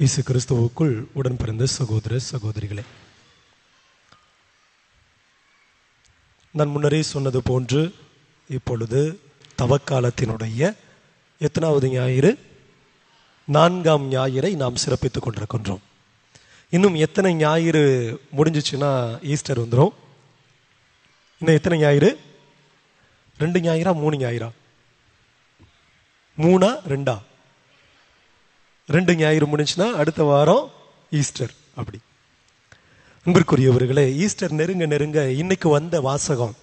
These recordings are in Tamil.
இயேசு கிறிஸ்துவுக்குள் உடன் பிறந்த சகோதர சகோதரிகளே. நான் முன்னரே சொன்னது போன்று இப்பொழுது தவக்காலத்தினுடைய எத்தனாவது ஞாயிறு? நான்காம் ஞாயிறை நாம் சிறப்பித்துக் கொண்டிருக்கின்றோம். இன்னும் எத்தனை ஞாயிறு முடிஞ்சிச்சுன்னா ஈஸ்டர் வந்துடும் இன்னும் எத்தனை ஞாயிறு? ரெண்டு ஞாயிறா மூணு ஞாயிறா? மூணா ரெண்டா? ரெண்டு ஞாயிறு முடிஞ்சுன்னா அடுத்த வாரம் ஈஸ்டர் அப்படி. அன்பிற்குரியவர்களே ஈஸ்டர் நெருங்க நெருங்க இன்னைக்கு வந்த வாசகம்.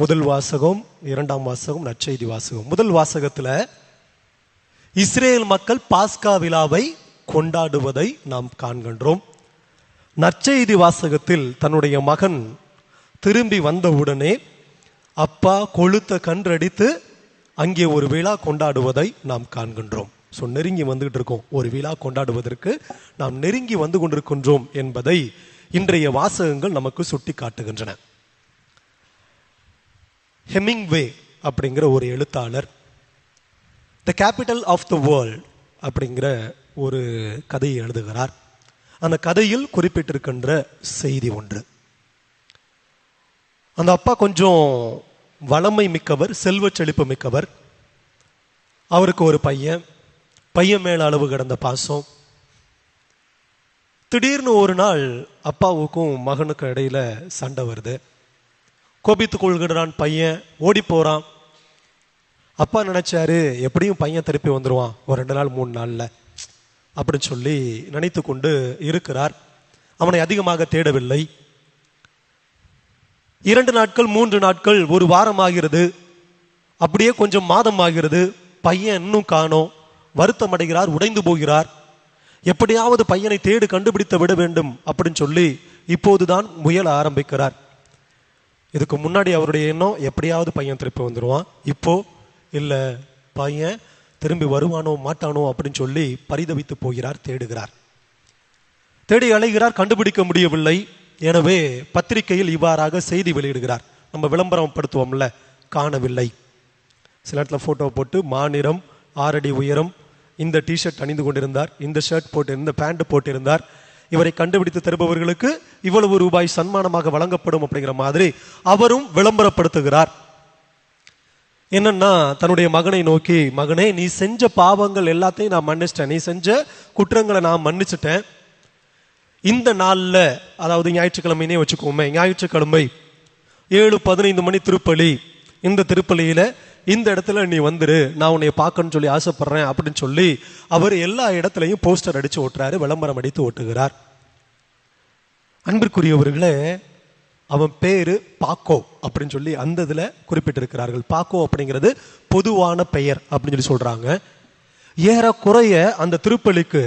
முதல் வாசகம் இரண்டாம் வாசகம் நற்செய்தி வாசகம். முதல் வாசகத்தில் இஸ்ரேல் மக்கள் பாஸ்கா விழாவை கொண்டாடுவதை நாம் காண்கின்றோம். நற்செய்தி வாசகத்தில் தன்னுடைய மகன் திரும்பி வந்தவுடனே அப்பா கொளுத்த கன்றடித்து அங்கே ஒரு விழா கொண்டாடுவதை நாம் காண்கின்றோம். ஸோ நெருங்கி வந்துகிட்டு இருக்கோம். ஒரு விழா கொண்டாடுவதற்கு நாம் நெருங்கி வந்து கொண்டிருக்கின்றோம் என்பதை இன்றைய வாசகங்கள் நமக்கு சுட்டி காட்டுகின்றன ஹெமிங்வே அப்படிங்கிற ஒரு எழுத்தாளர் the capital of the world அப்படிங்கிற ஒரு கதையை எழுதுகிறார். அந்த கதையில் குறிப்பிட்டிருக்கின்ற செய்தி ஒன்று. அந்த அப்பா கொஞ்சம் வளமை மிக்கவர் செல்வ செழிப்பு மிக்கவர். அவருக்கு ஒரு பையன். பையன் மேல அளவு கடந்த பாசம். திடீர்னு ஒரு நாள் அப்பாவுக்கும் மகனுக்கும் இடையில சண்டை வருது. கோபித்து கொள்கிறான் பையன். ஓடி போறான். அப்பா நினைச்சாரு எப்படியும் பையன் திருப்பி வந்துருவான். ஒரு ரெண்டு நாள் மூணு நாள்ல. அப்படின்னு சொல்லி நினைத்து கொண்டு இருக்கிறார். அவனை அதிகமாக தேடவில்லை. இரண்டு நாட்கள் மூன்று நாட்கள் ஒரு வாரம் ஆகிறது. அப்படியே கொஞ்சம் மாதம் ஆகிறது. பையன் இன்னும் காணோம். வருத்தம் அடைகிறார் உடைந்து போகிறார். எப்படியாவது பையனை தேடு கண்டுபிடித்து விட வேண்டும் அப்படின்னு சொல்லி இப்போதுதான் முயல ஆரம்பிக்கிறார். இதுக்கு முன்னாடி அவருடைய எண்ணம் எப்படியாவது பையன் திருப்பி வந்துடுவான் இப்போ இல்லை பையன் திரும்பி வருவானோ மாட்டானோ அப்படின்னு சொல்லி பரிதவித்து போகிறார் தேடுகிறார். தேடி அலைகிறார் கண்டுபிடிக்க முடியவில்லை. எனவே பத்திரிகையில் இவ்வாறாக செய்தி வெளியிடுகிறார். நம்ம விளம்பரம் படுத்துவோம்ல காணவில்லை. சில இடத்துல போட்டோ போட்டு மாநிறம் ஆறடி உயரம் இந்த டிஷர்ட் அணிந்து கொண்டிருந்தார் இந்த ஷர்ட் போட்டு இந்த பேண்ட் போட்டிருந்தார். இவரை கண்டுபிடித்து தருபவர்களுக்கு இவ்வளவு ரூபாய் சன்மானமாக வழங்கப்படும் அப்படிங்கிற மாதிரி அவரும் விளம்பரப்படுத்துகிறார். என்னன்னா தன்னுடைய மகனை நோக்கி மகனே நீ செஞ்ச பாவங்கள் எல்லாத்தையும் நான் மன்னிச்சிட்டேன். நீ செஞ்ச குற்றங்களை நான் மன்னிச்சிட்டேன். இந்த நாள்ல அதாவது ஞாயிற்றுக்கிழமைனே வச்சுக்கோமே ஞாயிற்றுக்கிழமை ஏழு பதினைந்து மணி திருப்பலி. இந்த திருப்பலியில இந்த இடத்துல நீ வந்துரு நான் உன்னை பார்க்கணும்னு சொல்லி ஆசைப்படுறேன் அப்படின்னு சொல்லி அவர் எல்லா இடத்துலையும் போஸ்டர் அடித்து ஓட்டுறாரு விளம்பரம் அடித்து ஓட்டுகிறார். அன்பிற்குரியவர்களே அவன் பேரு பாக்கோ அப்படின்னு சொல்லி அந்த இதில் குறிப்பிட்டிருக்கிறார்கள். பாக்கோ அப்படிங்கிறது பொதுவான பெயர் அப்படின்னு சொல்லி சொல்கிறாங்க ஏறக்குறைய அந்த திருப்பலிக்கு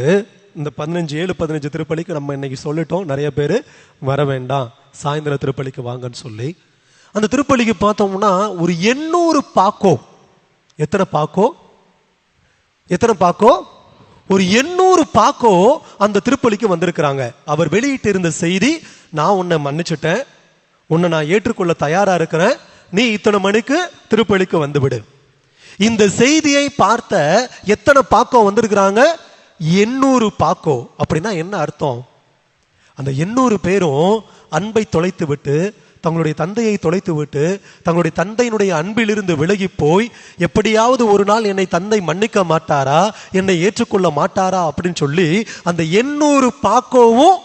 இந்த பதினஞ்சு ஏழு பதினஞ்சு திருப்பலிக்கு நம்ம இன்னைக்கு சொல்லிட்டோம் நிறைய பேர் வர வேண்டாம். சாயந்தர திருப்பலிக்கு வாங்கன்னு சொல்லி அந்த திருப்பலிக்கு பார்த்தோம்னா ஒரு எண்ணூறு பாக்கோ. எத்தனை பாக்கோ? எத்தனை பாக்கோ? ஒரு எண்ணூறு பாக்கோ அந்த திருப்பலிக்கு வந்திருக்கிறாங்க. அவர் வெளியிட்டு இருந்த செய்தி நான் உன்னை மன்னிச்சிட்டேன். உன்னை நான் ஏற்றுக்கொள்ள தயாரா இருக்கிறேன். நீ இத்தனை மணிக்கு திருப்பலிக்கு வந்துவிடு. இந்த செய்தியை பார்த்த எத்தனை பாக்கோ வந்திருக்கிறாங்க? எண்ணூறு பாக்கோ. அப்படின்னா என்ன அர்த்தம்? அந்த எண்ணூறு பேரும் அன்பை தொலைத்து விட்டு தங்களுடைய தந்தையை தொலைத்து விட்டு தங்களுடைய தந்தையினுடைய அன்பிலிருந்து விலகி போய் எப்படியாவது ஒரு நாள் என்னை தந்தை மன்னிக்க மாட்டாரா என்னை ஏற்றுக்கொள்ள மாட்டாரா அப்படின்னு சொல்லி அந்த எண்ணூறு பாக்கோவும்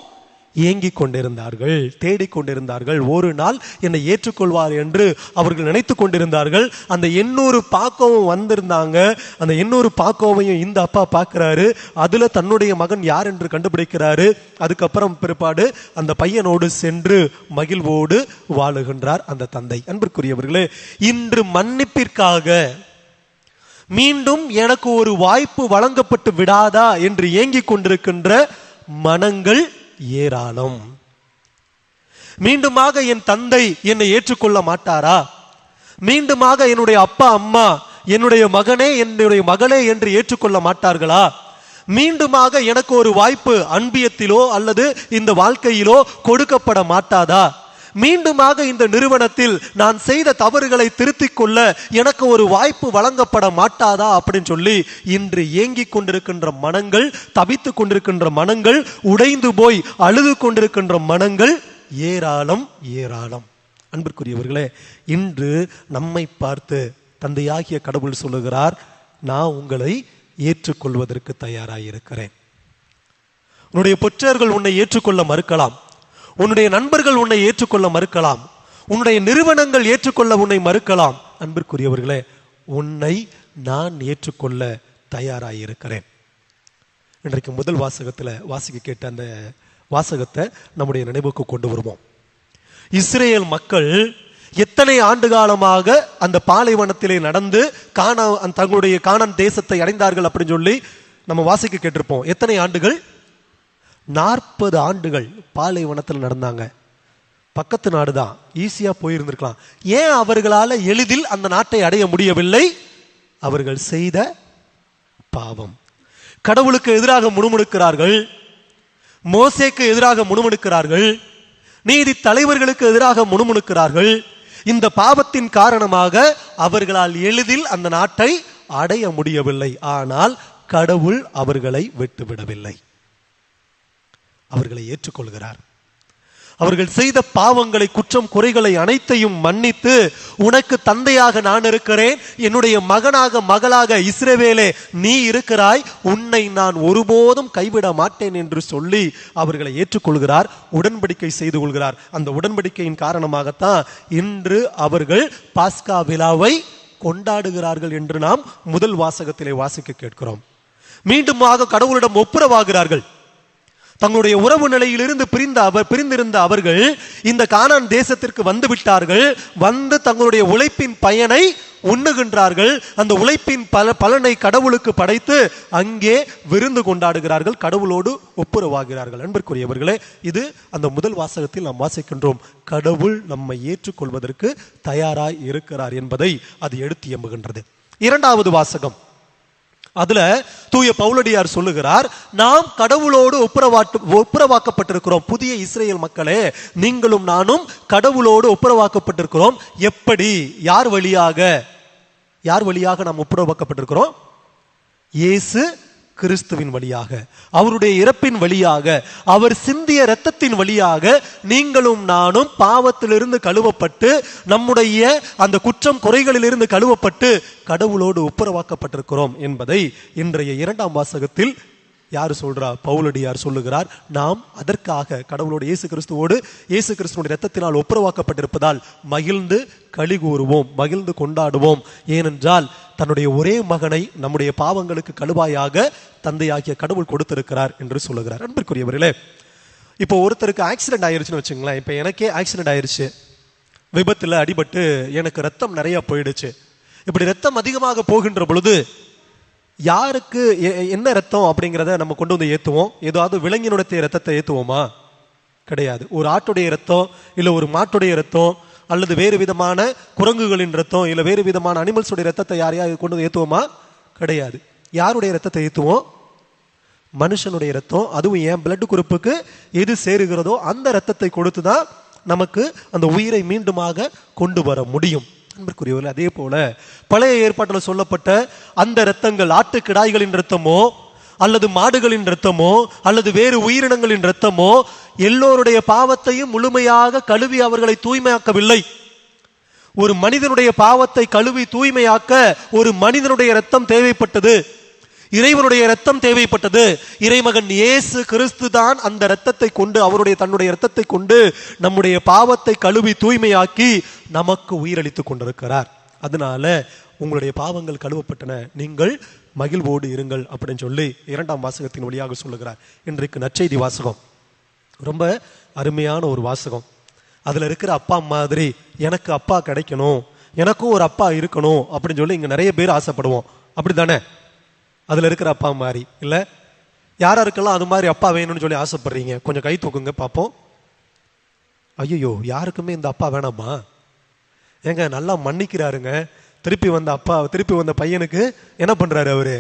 ஏங்கிக் கொண்டிருந்தார்கள் தேடிக் கொண்டிருந்தார்கள் ஒரு நாள் என்னை ஏற்றுக்கொள்வார் என்று அவர்கள் நினைத்து கொண்டிருந்தார்கள். அந்த எண்ணூறு பாக்கோவும் வந்திருந்தாங்க. அந்த எண்ணூறு பாக்கோவையும் இந்த அப்பா பார்க்கிறாரு அதுல தன்னுடைய மகன் யார் என்று கண்டுபிடிக்கிறாரு. அதுக்கப்புறம் பிற்பாடு அந்த பையனோடு சென்று மகிழ்வோடு வாழுகின்றார் அந்த தந்தை. அன்பிற்குரியவர்களே இன்று மன்னிப்பிற்காக மீண்டும் எனக்கு ஒரு வாய்ப்பு வழங்கப்பட்டு விடாதா என்று ஏங்கிக் கொண்டிருக்கின்ற மனங்கள் ஏராளம். மீண்டுமாக என் தந்தை என்னை ஏற்றுக்கொள்ள மாட்டாரா? மீண்டுமாக என்னுடைய அப்பா அம்மா என்னுடைய மகனே என்னுடைய மகளே என்று ஏற்றுக்கொள்ள மாட்டார்களா? மீண்டுமாக எனக்கு ஒரு வாய்ப்பு அன்பியத்திலோ அல்லது இந்த வாழ்க்கையிலோ கொடுக்கப்பட மாட்டாதா? மீண்டுமாக இந்த நிறுவனத்தில் நான் செய்த தவறுகளை திருத்திக் கொள்ள எனக்கு ஒரு வாய்ப்பு வழங்கப்பட மாட்டாதா அப்படின்னு சொல்லி இன்று ஏங்கிக் கொண்டிருக்கின்ற மனங்கள் தவித்துக் கொண்டிருக்கின்ற மனங்கள் உடைந்து போய் அழுது கொண்டிருக்கின்ற மனங்கள் ஏராளம் ஏராளம். அன்பிற்குரியவர்களே இன்று நம்மை பார்த்து தந்தையாகிய கடவுள் சொல்லுகிறார் நான் உங்களை ஏற்றுக்கொள்வதற்கு தயாராயிருக்கிறேன். உன்னுடைய பெற்றோர்கள் உன்னை ஏற்றுக்கொள்ள மறுக்கலாம். உன்னுடைய நண்பர்கள் உன்னை ஏற்றுக்கொள்ள மறுக்கலாம். உன்னுடைய நிறுவனங்கள் ஏற்றுக்கொள்ள உன்னை மறுக்கலாம். அன்பிற்குரியவர்களே உன்னை நான் ஏற்றுக்கொள்ள தயாராயிருக்கிறேன். இன்றைக்கு முதல் வாசகத்தில் வாசிக்க கேட்ட அந்த வாசகத்தை நம்முடைய நினைவுக்கு கொண்டு வருவோம். இஸ்ரேல் மக்கள் எத்தனை ஆண்டு காலமாக அந்த பாலைவனத்திலே நடந்து காண தங்களுடைய காணன் தேசத்தை அடைந்தார்கள் அப்படின்னு சொல்லி நம்ம வாசிக்க கேட்டிருப்போம். எத்தனை ஆண்டுகள்? நாற்பது ஆண்டுகள் பாலைவனத்தில் நடந்தாங்க. பக்கத்து நாடு தான் ஈஸியாக போயிருந்திருக்கலாம். ஏன் அவர்களால் எளிதில் அந்த நாட்டை அடைய முடியவில்லை? அவர்கள் செய்த பாவம். கடவுளுக்கு எதிராக முணுமுணுக்கிறார்கள். மோசேக்கு எதிராக முணுமுணுக்கிறார்கள். நீதி தலைவர்களுக்கு எதிராக முணுமுணுக்கிறார்கள். இந்த பாவத்தின் காரணமாக அவர்களால் எளிதில் அந்த நாட்டை அடைய முடியவில்லை. ஆனால் கடவுள் அவர்களை விட்டுவிடவில்லை. அவர்களை ஏற்றுக்கொள்கிறார். அவர்கள் செய்த பாவங்களை குற்றம் குறைகளை அனைத்தையும் மன்னித்து உனக்கு தந்தையாக நான் இருக்கிறேன். என்னுடைய மகனாக மகளாக இஸ்ரவேலே நீ இருக்கிறாய். உன்னை நான் ஒருபோதும் கைவிட மாட்டேன் என்று சொல்லி அவர்களை ஏற்றுக்கொள்கிறார் உடன்படிக்கை செய்து கொள்கிறார். அந்த உடன்படிக்கையின் காரணமாகத்தான் இன்று அவர்கள் பாஸ்கா விழாவை கொண்டாடுகிறார்கள் என்று நாம் முதல் வாசகத்திலே வாசிக்க கேட்கிறோம். மீண்டுமாக கடவுளிடம் ஒப்புரவாகிறார்கள். தங்களுடைய உறவு நிலையிலிருந்து பிரிந்த அவர் பிரிந்திருந்த அவர்கள் இந்த கானான் தேசத்திற்கு வந்து விட்டார்கள் வந்து தங்களுடைய உழைப்பின் பயனை உண்ணுகின்றார்கள். அந்த உழைப்பின் பல பலனை கடவுளுக்கு படைத்து அங்கே விருந்து கொண்டாடுகிறார்கள். கடவுளோடு ஒப்புரவாகிறார்கள். அன்பிற்குரியவர்களே இது அந்த முதல் வாசகத்தில் நாம் வாசிக்கின்றோம். கடவுள் நம்மை ஏற்றுக்கொள்வதற்கு தயாராய் இருக்கிறார் என்பதை அது எடுத்து எம்புகின்றது. இரண்டாவது வாசகம். அதுல தூய பவுலடியார் சொல்லுகிறார் நாம் கடவுளோடு ஒப்புரவாட்டு ஒப்புரவாக்கப்பட்டிருக்கிறோம். புதிய இஸ்ரேல் மக்களே நீங்களும் நானும் கடவுளோடு ஒப்புரவாக்கப்பட்டிருக்கிறோம். எப்படி? யார் வழியாக? யார் வழியாக நாம் ஒப்புரவாக்கப்பட்டிருக்கிறோம்? இயேசு கிறிஸ்துவின் வழியாக அவருடைய இறப்பின் வழியாக அவர் சிந்திய இரத்தத்தின் வழியாக நீங்களும் நானும் பாவத்திலிருந்து கழுவப்பட்டு நம்முடைய அந்த குற்றம் குறைகளிலிருந்து கழுவப்பட்டு கடவுளோடு ஒப்புரவாக்கப்பட்டிருக்கிறோம் என்பதை இன்றைய இரண்டாம் வாசகத்தில் யார் சொல்றா? பவுலடியார் சொல்லுகிறார்? நாம் அதற்காக கடவுளோடு இயேசு கிறிஸ்துவோடு இயேசு கிறிஸ்துவோட ரத்தத்தினால் ஒப்புரவாக்கப்பட்டிருப்பதால் மகிழ்ந்து களி கூறுவோம் மகிழ்ந்து கொண்டாடுவோம். ஏனென்றால் தன்னுடைய ஒரே மகனை நம்முடைய பாவங்களுக்கு கழுவாயாக தந்தையாகிய கடவுள் கொடுத்திருக்கிறார் என்று சொல்லுகிறார். அன்பிற்குரியவர்களே இப்போ ஒருத்தருக்கு ஆக்சிடென்ட் ஆயிருச்சுன்னு வச்சுங்களேன். இப்போ எனக்கே ஆக்சிடென்ட் ஆயிருச்சு. விபத்தில் அடிபட்டு எனக்கு ரத்தம் நிறைய போயிடுச்சு. இப்படி ரத்தம் அதிகமாக போகின்ற பொழுது யாருக்கு எ- என்ன ரத்தம் அப்படிங்கிறத நம்ம கொண்டு வந்து ஏற்றுவோம் ஏதாவது விலங்கினுடைய ரத்தத்தை ஏற்றுவோமா கிடையாது. ஒரு ஆட்டுடைய ரத்தம் இல்லை ஒரு மாட்டுடைய ரத்தம் அல்லது வேறு விதமான குரங்குகளின் ரத்தம் இல்லை வேறு விதமான அனிமல்ஸுடைய ரத்தத்தை யாரையாவது கொண்டு வந்து ஏற்றுவோமா கிடையாது. யாருடைய ரத்தத்தை ஏற்றுவோம் மனுஷனுடைய ரத்தம் அதுவும் என் பிளட் குரூப்புக்கு எது சேருகிறதோ அந்த ரத்தத்தை கொடுத்து தான் நமக்கு அந்த உயிரை மீண்டுமாக கொண்டு வர முடியும். அன்பிற்குரியவர்கள் அதே போல பழைய ஏற்பாட்டில் சொல்லப்பட்ட அந்த இரத்தங்கள் ஆட்டுக்கிடாய்களின் இரத்தமோ அல்லது மாடுகளின் இரத்தமோ அல்லது வேறு உயிரினங்களின் இரத்தமோ எல்லோருடைய பாவத்தையும் முழுமையாக கழுவி அவர்களை தூய்மையாக்கவில்லை. ஒரு மனிதனுடைய பாவத்தை கழுவி தூய்மையாக்க ஒரு மனிதனுடைய ரத்தம் தேவைப்பட்டது. இறைவனுடைய ரத்தம் தேவைப்பட்டது. இறைமகன் இயேசு கிறிஸ்து தான் அந்த இரத்தத்தை கொண்டு அவருடைய தன்னுடைய இரத்தத்தை கொண்டு நம்முடைய பாவத்தை கழுவி தூய்மையாக்கி நமக்கு உயிரளித்து கொண்டிருக்கிறார். அதனால உங்களுடைய பாவங்கள் கழுவப்பட்டன. நீங்கள் மகிழ்வோடு இருங்கள் அப்படின்னு சொல்லி இரண்டாம் வாசகத்தின் வழியாக சொல்லுகிறார். இன்றைக்கு நற்செய்தி வாசகம். ரொம்ப அருமையான ஒரு வாசகம். அதில் இருக்கிற அப்பா மாதிரி எனக்கு அப்பா கிடைக்கணும் எனக்கும் ஒரு அப்பா இருக்கணும் அப்படின்னு சொல்லி இங்கே நிறைய பேர் ஆசைப்படுவோம். அப்படி தானே அதில் இருக்கிற அப்பா மாதிரி. இல்ல யாராருக்கெல்லாம் அது மாதிரி அப்பா வேணும்னு சொல்லி ஆசைப்படுறீங்க. கொஞ்சம் கை தூக்குங்க பார்ப்போம் ஐயோ யாருக்குமே இந்த அப்பா வேணாமா? ஏங்க நல்லா மன்னிக்கிறாருங்க. திருப்பி வந்த அப்பா திருப்பி வந்த பையனுக்கு என்ன பண்ணுறாரு அவரு?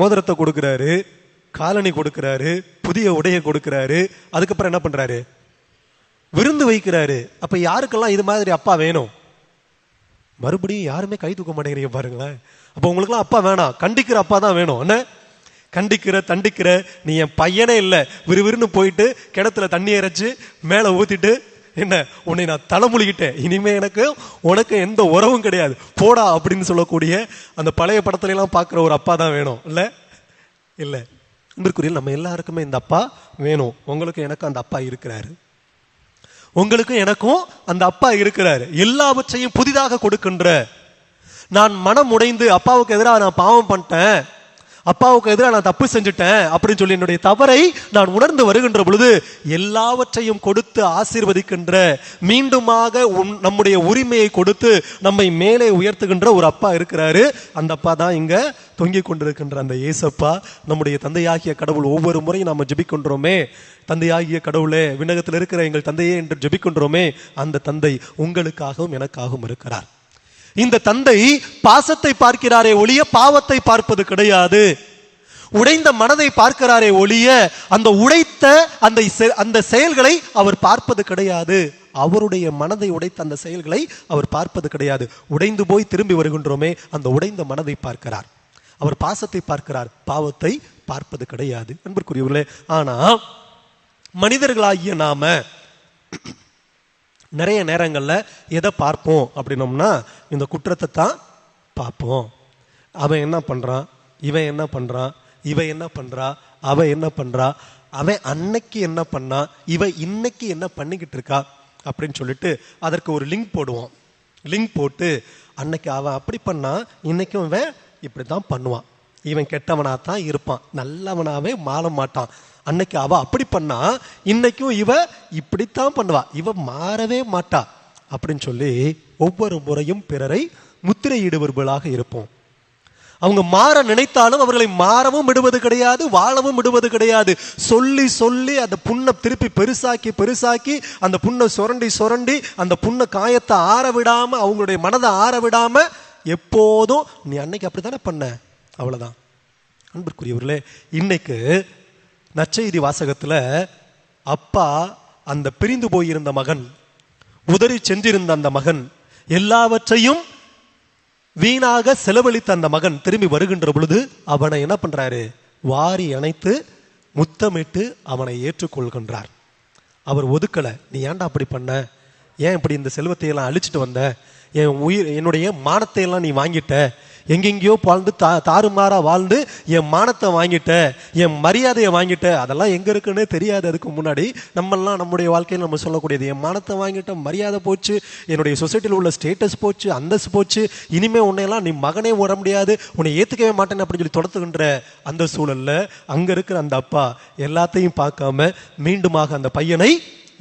மோதிரத்தை கொடுக்குறாரு காலனி கொடுக்குறாரு புதிய உடையை கொடுக்குறாரு. அதுக்கப்புறம் என்ன பண்ணுறாரு விருந்து வைக்கிறாரு. அப்போ யாருக்கெல்லாம் இது மாதிரி அப்பா வேணும்? மறுபடியும் யாருமே கை தூக்க மாட்டேங்கிறீங்க பாருங்களேன். அப்போ உங்களுக்குலாம் அப்பா வேணாம். கண்டிக்கிற அப்பா தான் வேணும். என்ன? கண்டிக்கிற தண்டிக்கிற நீ என் பையனே இல்லை. விறுவிறுன்னு போயிட்டு கிணத்துல தண்ணி இறைச்சி மேலே ஊற்றிட்டு என்ன? உன்னை நான் தலைமுழுகிட்டேன். இனிமே எனக்கு உனக்கு எந்த உறவும் கிடையாது. போடா அப்படின்னு சொல்லக்கூடிய அந்த பழைய படத்துல எல்லாம் பார்க்குற ஒரு அப்பா தான் வேணும். இல்லை? இல்லை. அன்பிற்குரிய நம்ம எல்லாருக்குமே இந்த அப்பா வேணும். உங்களுக்கு எனக்கு அந்த அப்பா இருக்கிறாரு. உங்களுக்கும் எனக்கும் அந்த அப்பா இருக்கிறாரு. எல்லாவற்றையும் புதிதாக கொடுக்கின்ற. நான் மனம் உடைந்து அப்பாவுக்கு எதிராக நான் பாவம் பண்ணிட்டேன். அப்பாவுக்கு எதிராக நான் தப்பு செஞ்சுட்டேன் அப்படின்னு சொல்லி என்னுடைய தவறை நான் உணர்ந்து வருகின்ற பொழுது எல்லாவற்றையும் கொடுத்து ஆசீர்வதிக்கின்ற மீண்டுமாக நம்முடைய உரிமையை கொடுத்து நம்மை மேலே உயர்த்துகின்ற ஒரு அப்பா இருக்கிறாரு. அந்த அப்பா தான் இங்க தொங்கிக் கொண்டிருக்கின்ற அந்த ஏசப்பா நம்முடைய தந்தையாகிய கடவுள் ஒவ்வொரு முறையும் நாம் ஜபிக்கின்றோமே. தந்தையாகிய கடவுளே விண்ணகத்தில் இருக்கிற எங்கள் தந்தையே என்று ஜபிக்கின்றோமே அந்த தந்தை உங்களுக்காகவும் எனக்காகவும் இருக்கிறார். இந்த தந்தை பாசத்தை பார்க்கிறாரே ஒழிய பாவத்தை பார்ப்பது கிடையாது. உடைந்த மனதை பார்க்கிறாரே ஒழிய அந்த உடைத்த அந்த செ- அந்த செயல்களை அவர் பார்ப்பது கிடையாது. அவருடைய மனதை உடைத்த அந்த செயல்களை அவர் பார்ப்பது கிடையாது. உடைந்து போய் திரும்பி வருகின்றோமே அந்த உடைந்த மனதை பார்க்கிறார். அவர் பாசத்தை பார்க்கிறார். பாவத்தை பார்ப்பது கிடையாது. அன்பிற்குரியவர்களே ஆனா மனிதர்களாகிய நாம நிறைய நேரங்களில் எதை பார்ப்போம் அப்படின்னோம்னா இந்த குற்றத்தை தான் பார்ப்போம். அவன் என்ன பண்ணுறான் இவன் என்ன பண்ணுறான் இவன் என்ன பண்ணுறா அவன் என்ன பண்ணுறா அவன் அன்னைக்கு என்ன பண்ணா? இவன் இன்னைக்கு என்ன பண்ணிக்கிட்டு இருக்கா? அப்படின்னு சொல்லிட்டு அதற்கு ஒரு லிங்க் போடுவோம். லிங்க் போட்டு அன்னைக்கு அவன் அப்படி பண்ணா இன்னைக்கும் இவன் இப்படி தான் பண்ணுவான். இவன் கெட்டவனாக தான் இருப்பான். நல்லவனாகவே மாற மாட்டான். அன்னைக்கு அவ அப்படி பண்ணா இன்னைக்கும் இவ இப்படித்தான் பண்ணுவா. இவ மாறவே மாட்டா. அப்படின்னு சொல்லி ஒவ்வொரு முறையும் பிறரை முத்திரையிடுபவர்களாக இருப்போம். அவங்க மாற நினைத்தாலும் அவர்களை மாறவும் விடுவது கிடையாது வாழவும் விடுவது கிடையாது. சொல்லி சொல்லி அந்த புண்ணை திருப்பி பெருசாக்கி பெருசாக்கி அந்த புண்ணை சுரண்டி சுரண்டி அந்த புண்ணை காயத்தை ஆற விடாம அவங்களுடைய மனதை ஆற விடாம எப்போதும் நீ அன்னைக்கு அப்படித்தானே பண்ண? அவ்வளவுதான். அன்பிற்குரியவர்களே இன்னைக்கு நச்செய்தி வாசகத்துல அப்பா அந்த பிரிந்து போயிருந்த மகன் உதறி சென்றிருந்த அந்த மகன் எல்லாவற்றையும் வீணாக செலவழித்த அந்த மகன் திரும்பி வருகின்ற பொழுது அவனை என்ன பண்றாரு? வாரி அணைத்து முத்தமிட்டு அவனை ஏற்றுக்கொள்கின்றார். அவர் ஒதுக்கல நீ ஏன்டா அப்படி பண்ண? ஏன் இப்படி இந்த செல்வத்தை எல்லாம் அழிச்சிட்டு வந்த? என் உயிர் என்னுடைய மானத்தை எல்லாம் நீ வாங்கிட்ட. எங்கெங்கேயோ வாழ்ந்து தா தாறுமாறாக வாழ்ந்து என் மானத்தை வாங்கிட்ட என் மரியாதையை வாங்கிட்ட. அதெல்லாம் எங்கே இருக்குன்னே தெரியாது அதுக்கு முன்னாடி. நம்மெல்லாம் நம்முடைய வாழ்க்கையில் நம்ம சொல்லக்கூடியது என் மானத்தை வாங்கிட்டோம் மரியாதை போச்சு என்னுடைய சொசைட்டியில் உள்ள ஸ்டேட்டஸ் போச்சு அந்தஸ்து போச்சு இனிமேல் உன்னையெல்லாம் நீ மகனே ஓட முடியாது உன்னை ஏற்றுக்கவே மாட்டேன்னு அப்படின்னு சொல்லி தொடத்துகின்ற அந்த சூழல்ல அங்கே இருக்கிற அந்த அப்பா எல்லாத்தையும் பார்க்காம மீண்டுமாக அந்த பையனை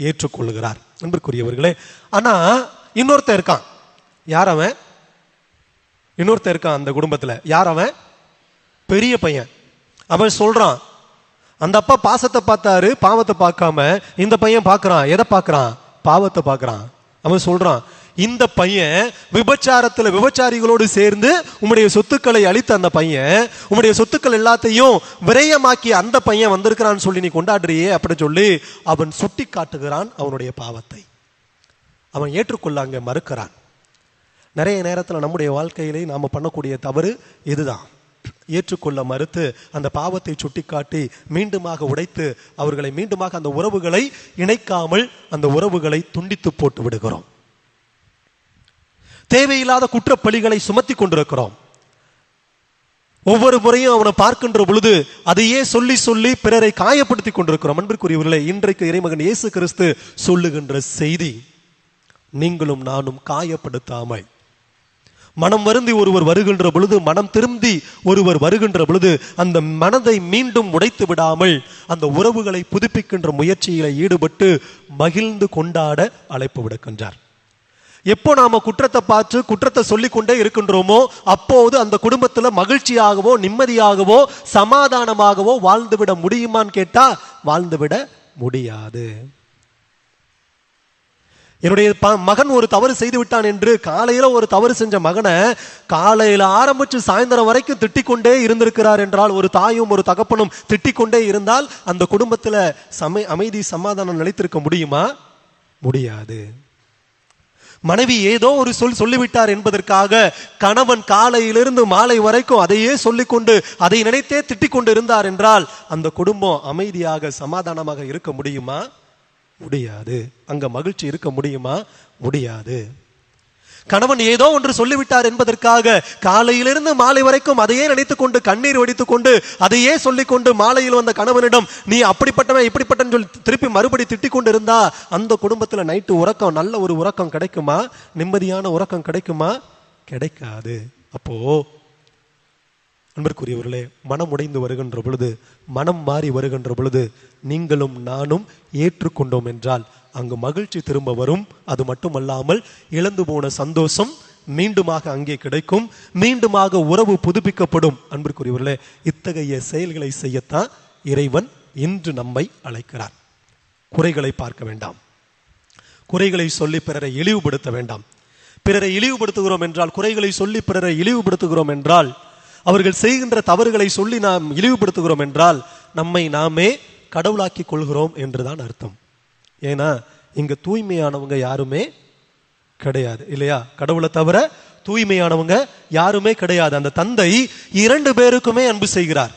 ஏற்றுக்கொள்கிறார் அன்பிற்குரியவர்களே ஆனால் இன்னொருத்தர் இருக்கான். யார் அவன்? இன்னொருத்தன் இருக்கான் அந்த குடும்பத்தில். யார் அவன்? பெரிய பையன். அவன் சொல்கிறான் அந்த அப்பா பாசத்தை பார்த்தாரு பாவத்தை பார்க்காம இந்த பையன் பார்க்குறான். எதை பார்க்குறான்? பாவத்தை பார்க்குறான். அவன் சொல்கிறான் இந்த பையன் விபச்சாரத்தில் விபச்சாரிகளோடு சேர்ந்து உம்முடைய சொத்துக்களை அழித்த அந்த பையன் உம்முடைய சொத்துக்கள் எல்லாத்தையும் விரயமாக்கி அந்த பையன் வந்திருக்கிறான்னு சொல்லி நீ கொண்டாடுறியே அப்படி சொல்லி அவன் சுட்டி காட்டுகிறான் அவனுடைய பாவத்தை. அவன் ஏற்றுக்கொள்ளாங்க மறுக்கிறான். நிறைய நேரத்தில் நம்முடைய வாழ்க்கையிலே நாம் பண்ணக்கூடிய தவறு இதுதான். ஏற்றுக்கொள்ள மறுத்து அந்த பாவத்தை சுட்டிக்காட்டி மீண்டுமாக உடைத்து அவர்களை மீண்டுமாக அந்த உறவுகளை இணைக்காமல் அந்த உறவுகளை துண்டித்து போட்டு விடுகிறோம். தேவையில்லாத குற்றப்பழிகளை சுமத்தி கொண்டிருக்கிறோம். ஒவ்வொரு முறையும் அவனை பார்க்கின்ற பொழுது அதையே சொல்லி சொல்லி பிறரை காயப்படுத்தி கொண்டிருக்கிறோம். அன்பிற்குரியவர்களே இன்றைக்கு இறைமகன் இயேசு கிறிஸ்து சொல்லுகின்ற செய்தி நீங்களும் நானும் காயப்படுத்தாமல் மனம் வருந்தி ஒருவர் வருகின்ற பொழுது மனம் திருந்தி ஒருவர் வருகின்ற பொழுது அந்த மனதை மீண்டும் உடைத்து விடாமல் அந்த உறவுகளை புதுப்பிக்கின்ற முயற்சியில ஈடுபட்டு மகிழ்ந்து கொண்டாட அழைப்பு விடுக்கின்றார். எப்போ நாம குற்றத்தை பார்த்து குற்றத்தை சொல்லிக்கொண்டே இருக்கின்றோமோ அப்போது அந்த குடும்பத்துல மகிழ்ச்சியாகவோ நிம்மதியாகவோ சமாதானமாகவோ வாழ்ந்துவிட முடியுமான்னு கேட்டா வாழ்ந்துவிட முடியாது. என்னுடைய ப- மகன் ஒரு தவறு செய்து விட்டான் என்று காலையில ஒரு தவறு செஞ்ச மகனை காலையில ஆரம்பிச்சு சாயந்தரம் வரைக்கும் திட்டிக்கொண்டே இருந்திருக்கிறார் என்றால் ஒரு தாயும் ஒரு தகப்பனும் திட்டிக்கொண்டே இருந்தால் அந்த குடும்பத்துல சமை அமைதி சமாதானம் நிலைத்திருக்க முடியுமா? முடியாது. மனைவி ஏதோ ஒரு சொல் சொல்லிவிட்டார் என்பதற்காக கணவன் காலையிலிருந்து மாலை வரைக்கும் அதையே சொல்லிக்கொண்டு அதை நினைத்தே திட்டிக் கொண்டு இருந்தார் என்றால் அந்த குடும்பம் அமைதியாக சமாதானமாக இருக்க முடியுமா? முடியாது. அங்க மகிழ்ச்சி இருக்க முடியுமா? முடியாது. கணவன் ஏதோ ஒன்று சொல்லிவிட்டார் என்பதற்காக காலையிலிருந்து மாலை வரைக்கும் அதையே நினைத்துக் கொண்டு கண்ணீர் வடித்துக் கொண்டு அதையே சொல்லிக் கொண்டு மாலையில் வந்த கணவனிடம் நீ அப்படிப்பட்டவன் இப்படிப்பட்டன்னு சொல்லி திருப்பி மறுபடி திட்டிக் கொண்டு இருந்தா அந்த குடும்பத்துல நைட்டு உறக்கம் நல்ல ஒரு உறக்கம் கிடைக்குமா? நிம்மதியான உறக்கம் கிடைக்குமா? கிடைக்காது. அப்போ அன்பிற்குரியவர்களே மனம் உடைந்து வருகின்ற பொழுது மனம் மாறி வருகின்ற பொழுது நீங்களும் நானும் ஏற்றுக்கொண்டோம் என்றால் அங்கு மகிழ்ச்சி திரும்ப வரும். அது மட்டுமல்லாமல் இழந்து போன சந்தோஷம் மீண்டுமாக அங்கே கிடைக்கும். மீண்டுமாக உறவு புதுப்பிக்கப்படும். அன்பிற்குரியவர்களே இத்தகைய செயல்களை செய்யத்தான் இறைவன் இன்று நம்மை அழைக்கிறார். குறைகளை பார்க்க வேண்டாம். குறைகளை சொல்லி பிறரை இழிவுபடுத்த வேண்டாம். பிறரை இழிவுபடுத்துகிறோம் என்றால் குறைகளை சொல்லி பிறரை இழிவுபடுத்துகிறோம் என்றால் அவர்கள் செய்கின்ற தவறுகளை சொல்லி நாம் இழிவுபடுத்துகிறோம் என்றால் நம்மை நாமே கடவுளாக்கி கொள்கிறோம் என்றுதான் அர்த்தம். ஏன்னா இங்க தூய்மையானவங்க யாருமே கிடையாது இல்லையா? கடவுளை தவிர தூய்மையானவங்க யாருமே கிடையாது. அந்த தந்தை இரண்டு பேருக்குமே அன்பு செய்கிறார்.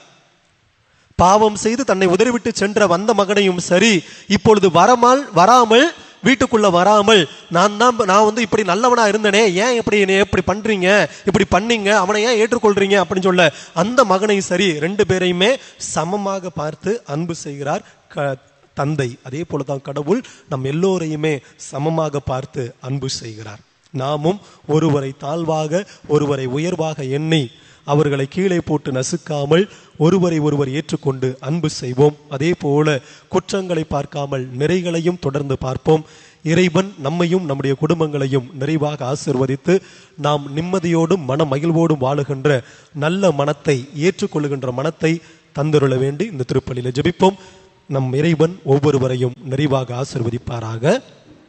பாவம் செய்து தன்னை உதறிவிட்டு சென்ற வந்த மகனையும் சரி இப்பொழுது வரமால் வராமல் வீட்டுக்குள்ள வராமல் நான் தான் நான் வந்து இப்படி நல்லவனா இருந்தனே ஏன் இப்படி என்னை இப்படி பண்றீங்க? இப்படி பண்ணீங்க? அவனை ஏன் ஏற்றுக்கொள்றீங்க? அப்படின்னு சொல்ல அந்த மகனையும் சரி ரெண்டு பேரையுமே சமமாக பார்த்து அன்பு செய்கிறார் க- தந்தை. அதே போல தான் கடவுள் நம் எல்லோரையுமே சமமாக பார்த்து அன்பு செய்கிறார். நாமும் ஒருவரை தாழ்வாக ஒருவரை உயர்வாக எண்ணி அவர்களை கீழே போட்டு நசுக்காமல் ஒருவரை ஒருவர் ஏற்றுக்கொண்டு அன்பு செய்வோம். அதே போல குற்றங்களை பார்க்காமல் நிறைகளையும் தொடர்ந்து பார்ப்போம். இறைவன் நம்மையும் நம்முடைய குடும்பங்களையும் நிறைவாக ஆசிர்வதித்து நாம் நிம்மதியோடும் மன மகிழ்வோடும் வாழுகின்ற நல்ல மனத்தை ஏற்றுக்கொள்ளுகின்ற மனத்தை தந்துருள வேண்டி இந்த திருப்பலியில் ஜெபிப்போம். நம் இறைவன் ஒவ்வொருவரையும் நிறைவாக ஆசிர்வதிப்பாராக.